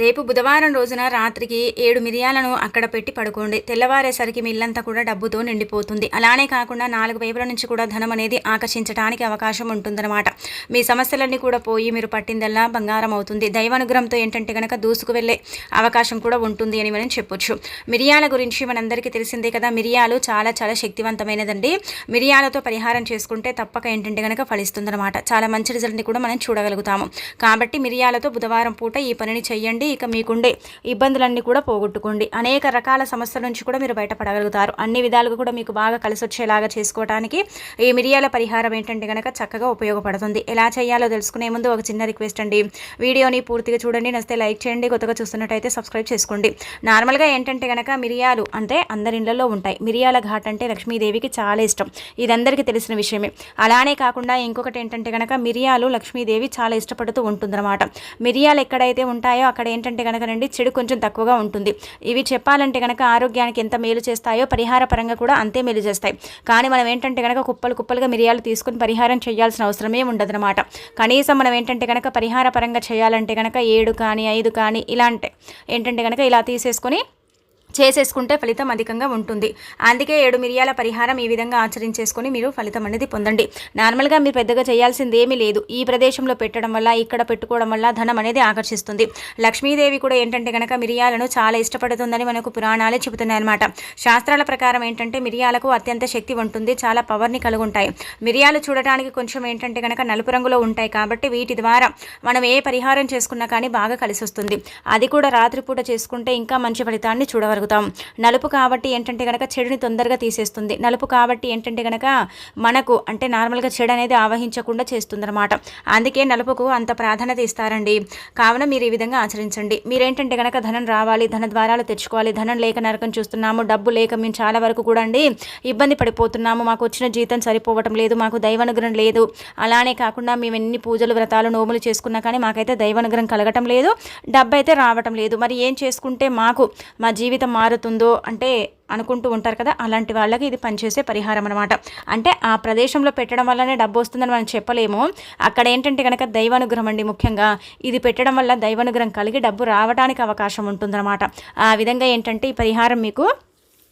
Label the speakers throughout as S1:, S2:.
S1: రేపు బుధవారం రోజున రాత్రికి ఏడు మిరియాలను అక్కడ పెట్టి పడుకోండి. తెల్లవారేసరికి మీ ఇల్లంతా కూడా డబ్బుతో నిండిపోతుంది. అలానే కాకుండా నాలుగు వైపుల నుంచి కూడా ధనం అనేది ఆకర్షించడానికి అవకాశం ఉంటుందన్నమాట. మీ సమస్యలన్నీ కూడా పోయి మీరు పట్టిందల్లా బంగారం అవుతుంది. దైవానుగ్రహంతో ఏంటంటే కనుక దూసుకు వెళ్ళే అవకాశం కూడా ఉంటుంది అని మనం చెప్పొచ్చు. మిరియాల గురించి మనందరికీ తెలిసిందే కదా మిరియాలు చాలా చాలా శక్తివంతమైనదండి. మిరియాలతో పరిహారం చేసుకుంటే తప్పక ఏంటంటే కనుక ఫలిస్తుందన్నమాట. చాలా మంచి రిజల్ట్ని కూడా మనం చూడగలుగుతాము. కాబట్టి మిరియాలతో బుధవారం పూట ఈ పనిని చేయండి చెయ్యండి ఇక మీకుండే ఇబ్బందులన్నీ కూడా పోగొట్టుకోండి. అనేక రకాల సమస్యల నుంచి కూడా మీరు బయటపడగలుగుతారు. అన్ని విధాలుగా కూడా మీకు బాగా కలిసి వచ్చేలాగా చేసుకోవడానికి ఈ మిరియాల పరిహారం ఏంటంటే కనుక చక్కగా ఉపయోగపడుతుంది. ఎలా చేయాలో తెలుసుకునే ముందు ఒక చిన్న రిక్వెస్ట్ అండి. వీడియోని పూర్తిగా చూడండి నచ్చితే లైక్ చేయండి కొత్తగా చూస్తున్నట్టయితే సబ్స్క్రైబ్ చేసుకోండి. నార్మల్గా ఏంటంటే కనుక మిరియాలు అంటే అందరి ఇళ్ళలో ఉంటాయి. మిరియాల ఘాట్ అంటే లక్ష్మీదేవికి చాలా ఇష్టం. ఇది అందరికీ తెలిసిన విషయమే. అలానే కాకుండా ఇంకొకటి ఏంటంటే కనుక మిరియాలు లక్ష్మీదేవి చాలా ఇష్టపడుతూ ఉంటుందన్నమాట. మిరియాలు ఎక్కడైతే ఉంటాయో అక్కడ ఏంటంటే కనుకనండి చెడు కొంచెం తక్కువగా ఉంటుంది. ఇవి చెప్పాలంటే కనుక ఆరోగ్యానికి ఎంత మేలు చేస్తాయో పరిహార పరంగా కూడా అంతే మేలు చేస్తాయి. కానీ మనం ఏంటంటే కనుక కుప్పలు కుప్పలుగా మిరియాలు తీసుకుని పరిహారం చేయాల్సిన అవసరమే ఉండదన్నమాట. కనీసం మనం ఏంటంటే కనుక పరిహార పరంగా చేయాలంటే కనుక ఏడు కానీ ఐదు కానీ ఇలాంటి ఏంటంటే కనుక ఇలా తీసేసుకొని చేసేసుకుంటే ఫలితం అధికంగా ఉంటుంది. అందుకే ఏడు మిరియాల పరిహారం ఈ విధంగా ఆచరించేసుకొని మీరు ఫలితం అనేది పొందండి. నార్మల్గా మీరు పెద్దగా చేయాల్సింది ఏమీ లేదు. ఈ ప్రదేశంలో పెట్టడం వల్ల ఇక్కడ పెట్టుకోవడం వల్ల ధనం అనేది ఆకర్షిస్తుంది. లక్ష్మీదేవి కూడా ఏంటంటే కనుక మిరియాలను చాలా ఇష్టపడుతుందని మనకు పురాణాలే చెబుతున్నాయి అనమాట శాస్త్రాల ప్రకారం ఏంటంటే మిరియాలకు అత్యంత శక్తి ఉంటుంది చాలా పవర్ని కలిగి ఉంటాయి మిరియాలు చూడటానికి కొంచెం ఏంటంటే కనుక నలుపు రంగులో ఉంటాయి కాబట్టి వీటి ద్వారా మనం ఏ పరిహారం చేసుకున్నా కానీ బాగా కలిసి వస్తుంది అది కూడా రాత్రిపూట చేసుకుంటే ఇంకా మంచి ఫలితాన్ని చూడగలుగుతాం నలుపు కాబట్టి ఏంటంటే కనుక చెడుని తొందరగా తీసేస్తుంది. నలుపు కాబట్టి ఏంటంటే కనుక మనకు అంటే నార్మల్గా చెడు అనేది ఆవహించకుండా చేస్తుందన్నమాట. అందుకే నలుపుకు అంత ప్రాధాన్యత ఇస్తారండి. కావున మీరు ఈ విధంగా ఆచరించండి. మీరేంటంటే కనుక ధనం రావాలి ధన ద్వారాలు తెచ్చుకోవాలి ధనం లేక నరకం చూస్తున్నాము డబ్బు లేక మేము చాలా వరకు కూడా అండి ఇబ్బంది పడిపోతున్నాము. మాకు వచ్చిన జీతం సరిపోవటం లేదు మాకు దైవానుగ్రహం లేదు. అలానే కాకుండా మేము ఎన్ని పూజలు వ్రతాలు నోములు చేసుకున్నా కానీ మాకైతే దైవానుగ్రహం కలగటం లేదు డబ్బు అయితే రావటం లేదు. మరి ఏం చేసుకుంటే మాకు మా జీవితం మారుతుందో అంటే అనుకుంటూ ఉంటారు కదా అలాంటి వాళ్ళకి ఇది పనిచేసే పరిహారం అనమాట అంటే ఆ ప్రదేశంలో పెట్టడం వల్లనే డబ్బు వస్తుందని మనం చెప్పలేము. అక్కడ ఏంటంటే కనుక దైవానుగ్రహం అండి ముఖ్యంగా. ఇది పెట్టడం వల్ల దైవానుగ్రహం కలిగి డబ్బు రావడానికి అవకాశం ఉంటుందన్నమాట. ఆ విధంగా ఏంటంటే ఈ పరిహారం మీకు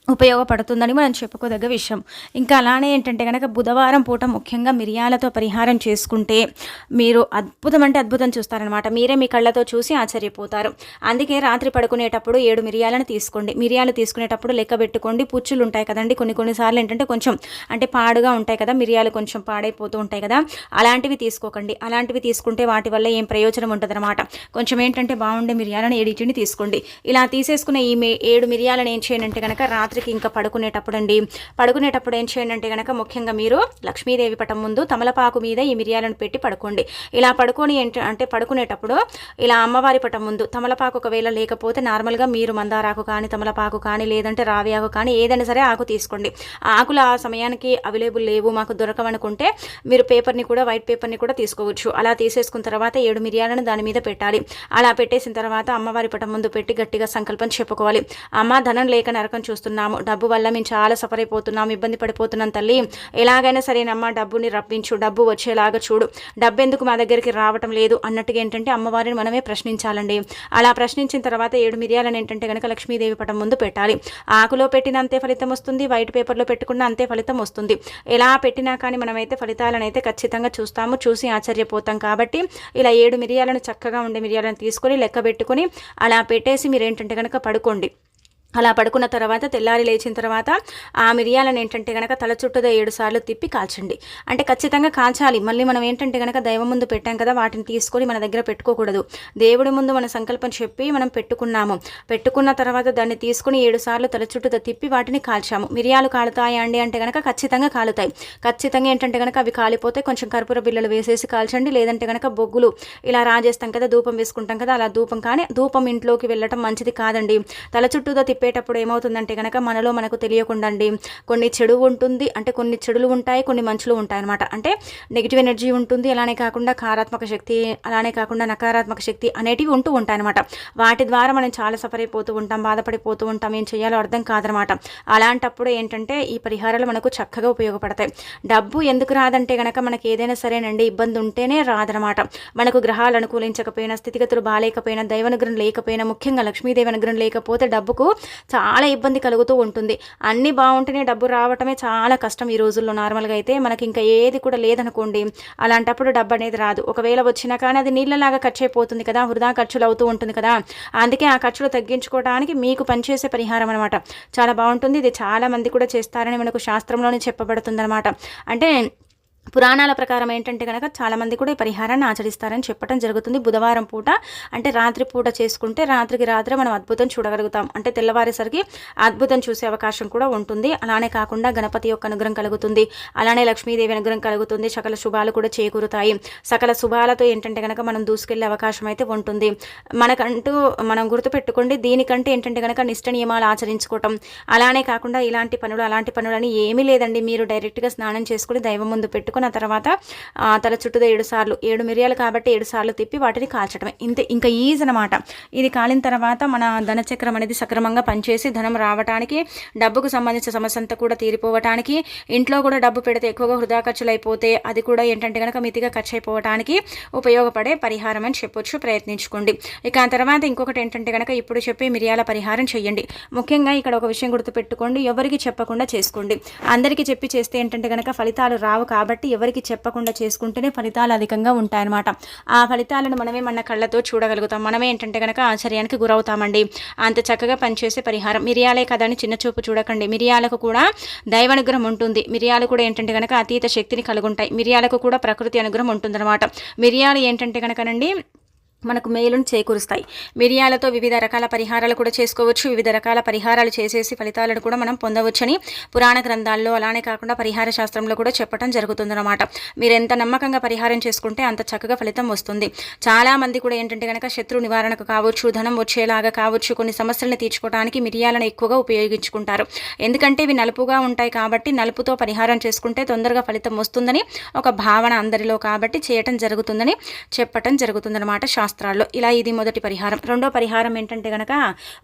S1: ఉపయోగపడుతుందని మనం చెప్పుకోదగ్గ విషయం. ఇంకా అలానే ఏంటంటే కనుక బుధవారం పూట ముఖ్యంగా మిరియాలతో పరిహారం చేసుకుంటే మీరు అద్భుతం అంటే అద్భుతం చూస్తారనమాట మీరే మీ కళ్ళతో చూసి ఆశ్చర్యపోతారు. అందుకే రాత్రి పడుకునేటప్పుడు ఏడు మిరియాలను తీసుకోండి. మిరియాలు తీసుకునేటప్పుడు లెక్క పెట్టుకోండి. పుచ్చులు ఉంటాయి కదండి. కొన్ని కొన్నిసార్లు ఏంటంటే కొంచెం అంటే పాడుగా ఉంటాయి కదా. మిరియాలు కొంచెం పాడైపోతూ ఉంటాయి కదా. అలాంటివి తీసుకోకండి. అలాంటివి తీసుకుంటే వాటి వల్ల ఏం ప్రయోజనం ఉంటుందన్నమాట కొంచెం ఏంటంటే బాగుండే మిరియాలను ఏడిటిని తీసుకోండి. ఇలా తీసేసుకున్న ఈ ఏడు మిరియాలను ఏం చేయనంటే కనుక రాత్రి రాత్రికి ఇంకా పడుకునేటప్పుడు అండి పడుకునేటప్పుడు ఏం చేయండి అంటే కనుక ముఖ్యంగా మీరు లక్ష్మీదేవి పటం ముందు తమలపాకు మీద ఈ మిరియాలను పెట్టి పడుకోండి. ఇలా పడుకొని అంటే పడుకునేటప్పుడు ఇలా అమ్మవారి పటం ముందు తమలపాకు ఒకవేళ లేకపోతే నార్మల్గా మీరు మందారాకు కానీ తమలపాకు కానీ లేదంటే రావి ఆకు కానీ ఏదైనా సరే ఆకు తీసుకోండి. ఆకులు ఆ సమయానికి అవైలబుల్ లేవు మాకు దొరకవనుకుంటే మీరు పేపర్ని కూడా వైట్ పేపర్ని కూడా తీసుకోవచ్చు. అలా తీసేసుకున్న తర్వాత ఏడు మిరియాలను దాని మీద పెట్టాలి. అలా పెట్టేసిన తర్వాత అమ్మవారి పటం ముందు పెట్టి గట్టిగా సంకల్పం చెప్పుకోవాలి. అమ్మ ధనం లేక నరకం చూస్తున్నాము డబ్బు వల్ల మేము చాలా సఫర్ అయిపోతున్నాం ఇబ్బంది పడిపోతున్నాం తల్లి. ఎలాగైనా సరేనమ్మా డబ్బుని రప్పించు డబ్బు వచ్చేలాగా చూడు. డబ్బు ఎందుకు మా దగ్గరికి రావటం లేదు అన్నట్టుగా ఏంటంటే అమ్మవారిని మనమే ప్రశ్నించాలండి. అలా ప్రశ్నించిన తర్వాత ఏడు మిరియాలను ఏంటంటే కనుక లక్ష్మీదేవి పటం ముందు పెట్టాలి. ఆకులో పెట్టిన అంతే ఫలితం వస్తుంది వైట్ పేపర్లో పెట్టుకున్న అంతే ఫలితం వస్తుంది. ఎలా పెట్టినా కానీ మనమైతే ఫలితాలను అయితే ఖచ్చితంగా చూస్తాము చూసి ఆశ్చర్యపోతాం కాబట్టి ఇలా ఏడు మిరియాలను చక్కగా ఉండే మిరియాలను తీసుకొని లెక్క పెట్టుకొని అలా పెట్టేసి మీరు ఏంటంటే కనుక పడుకోండి. అలా పడుకున్న తర్వాత తెల్లారి లేచిన తర్వాత ఆ మిరియాలను ఏంటంటే కనుక తల చుట్టూదో ఏడు సార్లు తిప్పి కాల్చండి. అంటే ఖచ్చితంగా కాల్చాలి. మళ్ళీ మనం ఏంటంటే కనుక దైవం ముందు పెట్టాం కదా వాటిని తీసుకొని మన దగ్గర పెట్టుకోకూడదు. దేవుడి ముందు మన సంకల్పం చెప్పి మనం పెట్టుకున్నాము. పెట్టుకున్న తర్వాత దాన్ని తీసుకుని ఏడు సార్లు తల చుట్టూదా తిప్పి వాటిని కాల్చాము. మిరియాలు కాలుతాయా అండి అంటే కనుక ఖచ్చితంగా కాలుతాయి. ఖచ్చితంగా ఏంటంటే కనుక అవి కాలిపోతే కొంచెం కర్పూర బిళ్ళలు వేసేసి కాల్చండి. లేదంటే కనుక బొగ్గులు ఇలా రాజేస్తాం కదా ధూపం వేసుకుంటాం కదా అలా ధూపం. కానీ ధూపం ఇంట్లోకి వెళ్ళటం మంచిది కాదండి. తల చుట్టూదా తిప్పి చెప్పేటప్పుడు ఏమవుతుందంటే కనుక మనలో మనకు తెలియకుండా అండి కొన్ని చెడు ఉంటుంది అంటే కొన్ని చెడులు ఉంటాయి కొన్ని మంచులు ఉంటాయి అనమాట అంటే నెగిటివ్ ఎనర్జీ ఉంటుంది అలానే కాకుండా కారాత్మక శక్తి అలానే కాకుండా నకారాత్మక శక్తి అనేటివి ఉంటూ ఉంటాయి అనమాట వాటి ద్వారా మనం చాలా సఫర్ అయిపోతూ ఉంటాం బాధపడిపోతూ ఉంటాం ఏం చేయాలో అర్థం కాదనమాట అలాంటప్పుడు ఏంటంటే ఈ పరిహారాలు మనకు చక్కగా ఉపయోగపడతాయి. డబ్బు ఎందుకు రాదంటే కనుక మనకి ఏదైనా సరేనండి ఇబ్బంది ఉంటేనే రాదనమాట మనకు గ్రహాలు అనుకూలించకపోయినా స్థితిగతులు బాగాలేకపోయినా దైవనుగ్రహం లేకపోయినా ముఖ్యంగా లక్ష్మీదేవి అనుగ్రహం లేకపోతే డబ్బుకు చాలా ఇబ్బంది కలుగుతూ ఉంటుంది. అన్నీ బాగుంటేనే డబ్బు రావటమే చాలా కష్టం ఈ రోజుల్లో నార్మల్గా అయితే. మనకి ఇంకా ఏది కూడా లేదనుకోండి అలాంటప్పుడు డబ్బు అనేది రాదు. ఒకవేళ వచ్చినా కానీ అది నీళ్ళలాగా ఖర్చు అయిపోతుంది కదా వృధా ఖర్చులు అవుతూ ఉంటుంది కదా. అందుకే ఆ ఖర్చులు తగ్గించుకోవడానికి మీకు పనిచేసే పరిహారం అనమాట చాలా బాగుంటుంది. ఇది చాలా మంది కూడా చేస్తారని మనకు శాస్త్రంలోనే చెప్పబడుతుంది అనమాట అంటే పురాణాల ప్రకారం ఏంటంటే కనుక చాలామంది కూడా ఈ పరిహారాన్ని ఆచరిస్తారని చెప్పడం జరుగుతుంది. బుధవారం పూట అంటే రాత్రి పూట చేసుకుంటే రాత్రికి రాత్రి మనం అద్భుతం చూడగలుగుతాం. అంటే తెల్లవారేసరికి అద్భుతం చూసే అవకాశం కూడా ఉంటుంది. అలానే కాకుండా గణపతి యొక్క అనుగ్రహం కలుగుతుంది. అలానే లక్ష్మీదేవి అనుగ్రహం కలుగుతుంది. సకల శుభాలు కూడా చేకూరుతాయి. సకల శుభాలతో ఏంటంటే కనుక మనం దూసుకెళ్ళే అవకాశం అయితే ఉంటుంది. మనకంటూ మనం గుర్తుపెట్టుకోండి దీనికంటే ఏంటంటే కనుక నిష్ట నియమాలు ఆచరించుకోవటం. అలానే కాకుండా ఇలాంటి పనులు అలాంటి పనులు అని ఏమీ లేదండి. మీరు డైరెక్ట్గా స్నానం చేసుకుని దైవం ముందు పెట్టుకుని పెట్టుకున్న తర్వాత తల చుట్టూ ఏడు సార్లు ఏడు మిరియాలు కాబట్టి ఏడు సార్లు తిప్పి వాటిని కాల్చడమే ఇంత ఇంకా ఈజ్ అనమాట ఇది కాలిన తర్వాత మన ధనచక్రం అనేది సక్రమంగా పనిచేసి ధనం రావడానికి డబ్బుకు సంబంధించిన సమస్య అంతా కూడా తీరిపోవటానికి ఇంట్లో కూడా డబ్బు పెడితే ఎక్కువగా వృధా ఖర్చులు అయిపోతే అది కూడా ఏంటంటే కనుక మితిగా ఖర్చు అయిపోవడానికి ఉపయోగపడే పరిహారం అని చెప్పొచ్చు. ప్రయత్నించుకోండి. ఇక ఆ తర్వాత ఇంకొకటి ఏంటంటే కనుక ఇప్పుడు చెప్పే మిరియాల పరిహారం చేయండి ముఖ్యంగా ఇక్కడ ఒక విషయం గుర్తుపెట్టుకోండి. ఎవరికి చెప్పకుండా చేసుకోండి. అందరికీ చెప్పి చేస్తే ఏంటంటే కనుక ఫలితాలు రావు కాబట్టి కాబట్టి ఎవరికి చెప్పకుండా చేసుకుంటేనే ఫలితాలు అధికంగా ఉంటాయన్నమాట. ఆ ఫలితాలను మనమే మన కళ్ళతో చూడగలుగుతాం. మనమే ఏంటంటే కనుక ఆశ్చర్యానికి గురవుతామండి. అంత చక్కగా పనిచేసే పరిహారం. మిరియాలే కదని చిన్న చూపు చూడకండి. మిరియాలకు కూడా దైవానుగ్రహం ఉంటుంది. మిరియాలు కూడా ఏంటంటే కనుక అతీత శక్తిని కలుగుంటాయి. మిరియాలకు కూడా ప్రకృతి అనుగ్రహం ఉంటుందన్నమాట. మిరియాలు ఏంటంటే కనుకనండి మనకు మేలును చేకూరుస్తాయి. మిరియాలతో వివిధ రకాల పరిహారాలు కూడా చేసుకోవచ్చు. వివిధ రకాల పరిహారాలు చేసేసి ఫలితాలను కూడా మనం పొందవచ్చని పురాణ గ్రంథాల్లో అలానే కాకుండా పరిహార శాస్త్రంలో కూడా చెప్పడం జరుగుతుందన్నమాట. మీరు ఎంత నమ్మకంగా పరిహారం చేసుకుంటే అంత చక్కగా ఫలితం వస్తుంది. చాలామంది కూడా ఏంటంటే కనుక శత్రు నివారణకు కావచ్చు ధనం వచ్చేలాగా కావచ్చు కొన్ని సమస్యలను తీర్చుకోవడానికి మిరియాలను ఎక్కువగా ఉపయోగించుకుంటారు. ఎందుకంటే ఇవి నలుపుగా ఉంటాయి కాబట్టి నలుపుతో పరిహారం చేసుకుంటే తొందరగా ఫలితం వస్తుందని ఒక భావన అందరిలో కాబట్టి చేయటం జరుగుతుందని చెప్పటం జరుగుతుందన్నమాట శాస్త్రం శాస్త్రాల్లో ఇలా ఇది మొదటి పరిహారం. రెండో పరిహారం ఏంటంటే కనుక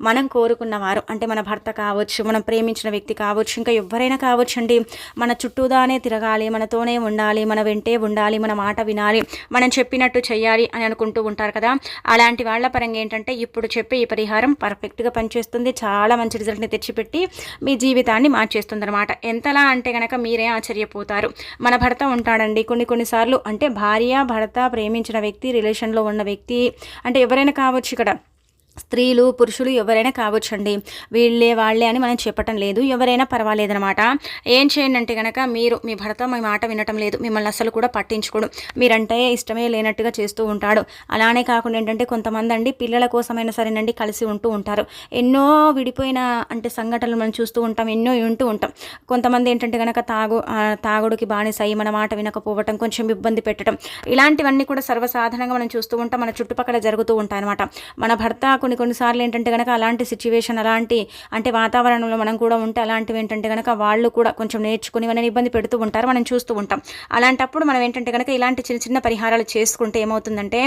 S1: మనం కోరుకున్నవారు అంటే మన భర్త కావచ్చు మనం ప్రేమించిన వ్యక్తి కావచ్చు ఇంకా ఎవరైనా కావచ్చు అండి మన చుట్టూదానే తిరగాలి మనతోనే ఉండాలి మన వెంటే ఉండాలి మన మాట వినాలి మనం చెప్పినట్టు చేయాలి అని అనుకుంటూ ఉంటారు కదా. అలాంటి వాళ్ళ పరంగా ఏంటంటే ఇప్పుడు చెప్పే ఈ పరిహారం పర్ఫెక్ట్గా పనిచేస్తుంది. చాలా మంచి రిజల్ట్ని తెచ్చిపెట్టి మీ జీవితాన్ని మార్చేస్తుంది అనమాట ఎంతలా అంటే కనుక మీరే ఆశ్చర్యపోతారు. మన భర్త ఉంటాడండి. కొన్ని కొన్నిసార్లు అంటే భార్య భర్త ప్రేమించిన వ్యక్తి రిలేషన్లో ఉన్న వ్యక్తి అంటే ఎవరైనా కావచ్చు ఇక్కడ. స్త్రీలు పురుషులు ఎవరైనా కావచ్చండి. వీళ్ళే వాళ్ళే అని మనం చెప్పటం లేదు. ఎవరైనా పర్వాలేదనమాట. ఏం చేయండి అంటే కనుక మీరు మీ భర్త మీ మాట వినటం లేదు. మిమ్మల్ని అసలు కూడా పట్టించుకోడు. మీరంటే ఇష్టమే లేనట్టుగా చేస్తూ ఉంటాడు. అలానే కాకుండా ఏంటంటే కొంతమంది అండి పిల్లల కోసమైనా సరేనండి కలిసి ఉంటూ ఉంటారు. ఎన్నో విడిపోయిన అంటే సంఘటనలు మనం చూస్తూ ఉంటాం. ఎన్నో వింటూ ఉంటాం. కొంతమంది ఏంటంటే కనుక తాగు తాగుడుకి బానిసై మన మాట వినకపోవటం కొంచెం ఇబ్బంది పెట్టడం ఇలాంటివన్నీ కూడా సర్వసాధారణంగా మనం చూస్తూ ఉంటాం. మన చుట్టుపక్కల జరుగుతూ ఉంటాయి అనమాట మన భర్త కొన్ని కొన్నిసార్లు ఏంటంటే కనుక అలాంటి సిచ్యువేషన్ అలాంటి అంటే వాతావరణంలో మనం కూడా ఉంటే అలాంటివి ఏంటంటే కనుక వాళ్ళు కూడా కొంచెం నేర్చుకుని మనం ఇబ్బంది పెడుతూ ఉంటారు మనం చూస్తూ ఉంటాం. అలాంటప్పుడు మనం ఏంటంటే కనుక ఇలాంటి చిన్న చిన్న పరిహారాలు చేసుకుంటే ఏమవుతుందంటే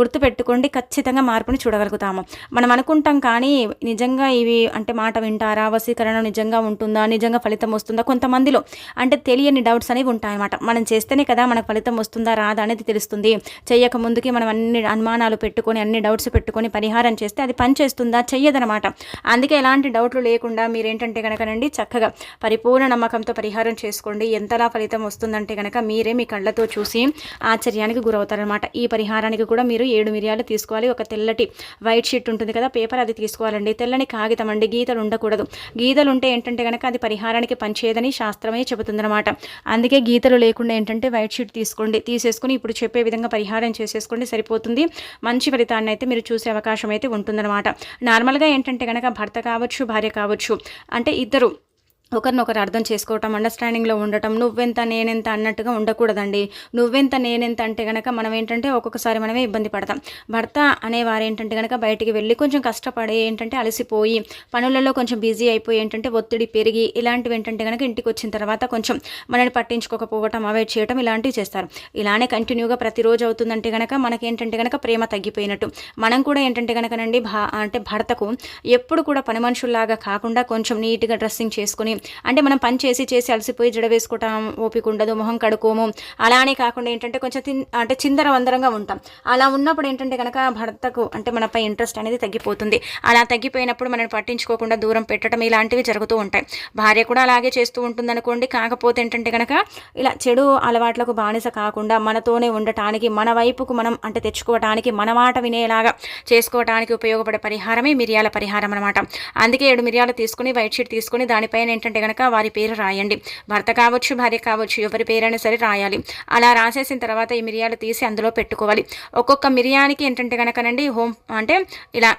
S1: గుర్తుపెట్టుకోండి ఖచ్చితంగా మార్పుని చూడగలుగుతాము. మనం అనుకుంటాం కానీ నిజంగా ఇవి అంటే మాట వింటారా వశీకరణ నిజంగా ఉంటుందా నిజంగా ఫలితం వస్తుందా? కొంతమందిలో అంటే తెలియని డౌట్స్ అనేవి ఉంటాయన్నమాట. మనం చేస్తేనే కదా మనకు ఫలితం వస్తుందా రాదా అనేది తెలుస్తుంది. చేయక ముందుకి మనం అన్ని అనుమానాలు పెట్టుకొని అన్ని డౌట్స్ పెట్టుకొని పరిహారం చేస్తే చేస్తే అది పనిచేస్తుందా చెయ్యదనమాట అందుకే ఎలాంటి డౌట్లు లేకుండా మీరేంటంటే కనుకనండి చక్కగా పరిపూర్ణ నమ్మకంతో పరిహారం చేసుకోండి. ఎంతలా ఫలితం వస్తుందంటే కనుక మీరే మీ కళ్ళతో చూసి ఆశ్చర్యానికి గురవుతారనమాట ఈ పరిహారానికి కూడా మీరు ఏడు మిరియాలు తీసుకోవాలి. ఒక తెల్లటి వైట్ షీట్ ఉంటుంది కదా పేపర్ అది తీసుకోవాలండి. తెల్లని కాగితం అండి గీతలు ఉండకూడదు. గీతలు ఉంటే ఏంటంటే కనుక అది పరిహారానికి పనిచేయదని శాస్త్రమే చెబుతుందన్నమాట. అందుకే గీతలు లేకుండా ఏంటంటే వైట్ షీట్ తీసుకోండి. తీసేసుకుని ఇప్పుడు చెప్పే విధంగా పరిహారం చేసేసుకోండి. సరిపోతుంది. మంచి ఫలితాన్ని అయితే మీరు చూసే అవకాశం అయితే ఉంటుంది. ఉంటుందన్నమాట నార్మల్గా ఏంటంటే కనుక భర్త కావచ్చు భార్య కావచ్చు అంటే ఇద్దరు ఒకరినొకరు అర్థం చేసుకోవటం అండర్స్టాండింగ్లో ఉండటం నువ్వెంత నేనెంత అన్నట్టుగా ఉండకూడదండి. నువ్వెంత నేనెంత అంటే కనుక మనం ఏంటంటే ఒక్కొక్కసారి మనమే ఇబ్బంది పడతాం. భర్త అనేవారు ఏంటంటే కనుక బయటికి వెళ్ళి కొంచెం కష్టపడి ఏంటంటే అలసిపోయి పనులలో కొంచెం బిజీ అయిపోయి ఏంటంటే ఒత్తిడి పెరిగి ఇలాంటివి ఏంటంటే కనుక ఇంటికి వచ్చిన తర్వాత కొంచెం మనని పట్టించుకోకపోవటం అవాయిడ్ చేయటం ఇలాంటివి చేస్తారు. ఇలానే కంటిన్యూగా ప్రతిరోజు అవుతుందంటే కనుక మనకి ఏంటంటే కనుక ప్రేమ తగ్గిపోయినట్టు. మనం కూడా ఏంటంటే కనుకనండి భా అంటే భర్తకు ఎప్పుడు కూడా పని మనుషుల్లాగా కాకుండా కొంచెం నీట్గా డ్రెస్సింగ్ చేసుకుని అంటే మనం పని చేసి చేసి అలసిపోయి జడ వేసుకోవటం ఓపిక ఉండదు మొహం కడుకోము అలానే కాకుండా ఏంటంటే కొంచెం తిన్ అంటే చిందర వందరంగా ఉంటాం. అలా ఉన్నప్పుడు ఏంటంటే కనుక భర్తకు అంటే మనపై ఇంట్రెస్ట్ అనేది తగ్గిపోతుంది. అలా తగ్గిపోయినప్పుడు మనం పట్టించుకోకుండా దూరం పెట్టడం ఇలాంటివి జరుగుతూ ఉంటాయి. భార్య కూడా అలాగే చేస్తూ ఉంటుంది అనుకోండి కాకపోతే ఏంటంటే కనుక ఇలా చెడు అలవాట్లకు బానిస కాకుండా మనతోనే ఉండటానికి మన వైపుకు మనం అంటే తెచ్చుకోవటానికి మన మాట వినేలాగా చేసుకోవటానికి ఉపయోగపడే పరిహారమే మిరియాల పరిహారం అనమాట అందుకే ఏడు మిరియాలు తీసుకుని వైట్ షీట్ తీసుకుని దానిపైన ఏంటంటే కనుక వారి పేరు రాయండి. భర్త కావచ్చు భార్య కావచ్చు ఎవరి పేరైనా సరే రాయాలి. అలా రాసేసిన తర్వాత ఈ మిరియాలు తీసి అందులో పెట్టుకోవాలి. ఒక్కొక్క మిరియానికి ఏంటంటే కనుకనండి హోమ్ అంటే ఇలా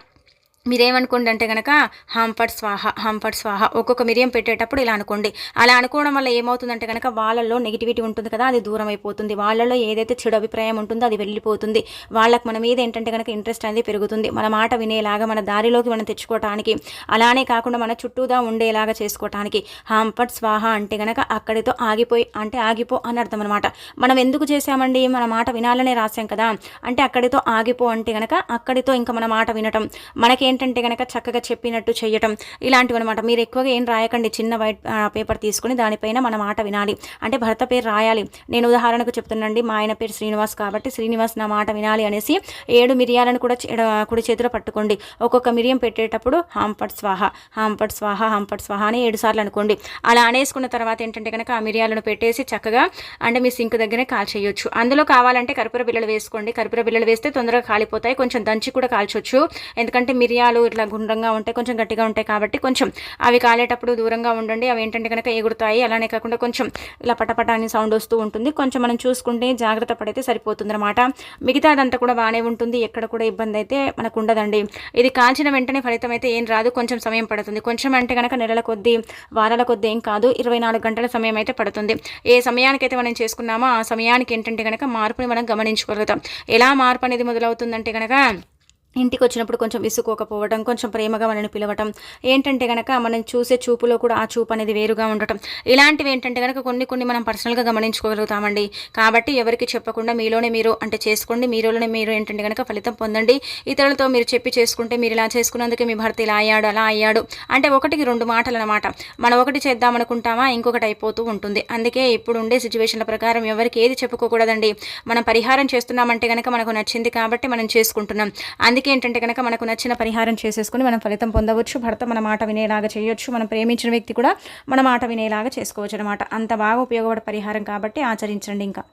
S1: మీరేమనుకోండి అంటే కనుక హంపట్ స్వాహ హంపట్ స్వాహ ఒక్కొక్క మిరియం పెట్టేటప్పుడు ఇలా అనుకోండి. అలా అనుకోవడం వల్ల ఏమవుతుందంటే కనుక వాళ్ళల్లో నెగిటివిటీ ఉంటుంది కదా అది దూరం అయిపోతుంది వాళ్ళలో ఏదైతే చెడు అభిప్రాయం ఉంటుందో అది వెళ్ళిపోతుంది. వాళ్ళకి మన మీద ఏంటంటే కనుక ఇంట్రెస్ట్ అనేది పెరుగుతుంది. మన మాట వినేలాగా మన దారిలోకి మనం తెచ్చుకోవటానికి అలానే కాకుండా మన చుట్టూదా ఉండేలాగా చేసుకోవటానికి హంపట్ స్వాహ అంటే కనుక అక్కడితో ఆగిపోయి అంటే ఆగిపో అని అర్థం అనమాట మనం ఎందుకు చేసామండి మన మాట వినాలనే రాసాం కదా. అంటే అక్కడితో ఆగిపో అంటే కనుక అక్కడితో ఇంకా మన మాట వినటం. మనకి ఏంటంటే కనుక చక్కగా చెప్పినట్టు చేయటం ఇలాంటివి అనమాట మీరు ఎక్కువగా ఏం రాయకండి. చిన్న వైట్ పేపర్ తీసుకుని దానిపైన మన మాట వినాలి. అంటే భర్త పేరు రాయాలి. నేను ఉదాహరణకు చెప్తున్నాండి మా ఆయన పేరు శ్రీనివాస్ కాబట్టి శ్రీనివాస్ నా మాట వినాలి అనేసి ఏడు మిరియాలను కూడా కుడి చేతిలో పట్టుకోండి. ఒక్కొక్క మిరియం పెట్టేటప్పుడు హాంపట్ స్వాహ హాంపట్ స్వాహ హాంపట్ స్వాహ అని ఏడు సార్లు అనుకోండి. అలా అనేసుకున్న తర్వాత ఏంటంటే కనుక ఆ మిరియాలను పెట్టేసి చక్కగా అంటే మీ సింక్ దగ్గరే కాల్ చేయొచ్చు అందులో కావాలంటే కర్పూర బిల్లలు వేసుకోండి. కర్పూర బిల్లలు వేస్తే తొందరగా కాలిపోతాయి. కొంచెం దంచి కూడా కాల్చొచ్చు. ఎందుకంటే మిరియా మిరియాలు ఇట్లా గుండ్రంగా ఉంటాయి కొంచెం గట్టిగా ఉంటాయి కాబట్టి కొంచెం అవి కాలేటప్పుడు దూరంగా ఉండండి. అవి ఏంటంటే కనుక ఎగురుతాయి. అలానే కాకుండా కొంచెం ఇలా పటపట అని సౌండ్ వస్తూ ఉంటుంది. కొంచెం మనం చూసుకుంటే జాగ్రత్త పడితే సరిపోతుంది అనమాట మిగతా అదంతా కూడా బాగానే ఉంటుంది. ఎక్కడ కూడా ఇబ్బంది అయితే మనకు ఉండదండి. ఇది కాల్చిన వెంటనే ఫలితం అయితే ఏం రాదు. కొంచెం సమయం పడుతుంది. కొంచెం అంటే కనుక నెలల కొద్దీ వారాల కొద్దీ ఏం కాదు. ఇరవై నాలుగు గంటల సమయం అయితే పడుతుంది. ఏ సమయానికైతే మనం చేసుకున్నామో ఆ సమయానికి ఏంటంటే కనుక మార్పుని మనం గమనించుకోగలుగుతాం. ఎలా మార్పు అనేది మొదలవుతుందంటే కనుక ఇంటికి వచ్చినప్పుడు కొంచెం విసుకోకపోవడం కొంచెం ప్రేమగా మనని పిలవటం ఏంటంటే కనుక మనం చూసే చూపులో కూడా ఆ చూపు అనేది వేరుగా ఉండటం. ఇలాంటివి ఏంటంటే కనుక కొన్ని కొన్ని మనం పర్సనల్గా గమనించుకోగలుగుతామండి. కాబట్టి ఎవరికి చెప్పకుండా మీలోనే మీరు అంటే చేసుకోండి మీలోనే మీరు ఏంటంటే కనుక ఫలితం పొందండి. ఇతరులతో మీరు చెప్పి చేసుకుంటే మీరు ఇలా చేసుకున్నందుకే మీ భర్త ఇలా అయ్యాడు అలా అయ్యాడు అంటే ఒకటికి రెండు మాటలు అనమాట మనం ఒకటి చేద్దాం అనుకుంటామా ఇంకొకటి అయిపోతూ ఉంటుంది. అందుకే ఇప్పుడు ఉండే సిచ్యువేషన్ల ప్రకారం ఎవరికి ఏది చెప్పుకోకూడదండి. మనం పరిహారం చేస్తున్నామంటే కనుక మనకు నచ్చింది కాబట్టి మనం చేసుకుంటున్నాం. అందుకే అందుకే ఏంటంటే కనుక మనకు నచ్చిన పరిహారం చేసేసుకుని మనం ఫలితం పొందవచ్చు భర్త మన మాట వినేలాగా చేయొచ్చు మనం ప్రేమించిన వ్యక్తి కూడా మన మాట వినేలాగా చేసుకోవచ్చు అనమాట అంత బాగా ఉపయోగపడే పరిహారం కాబట్టి ఆచరించండి ఇంకా.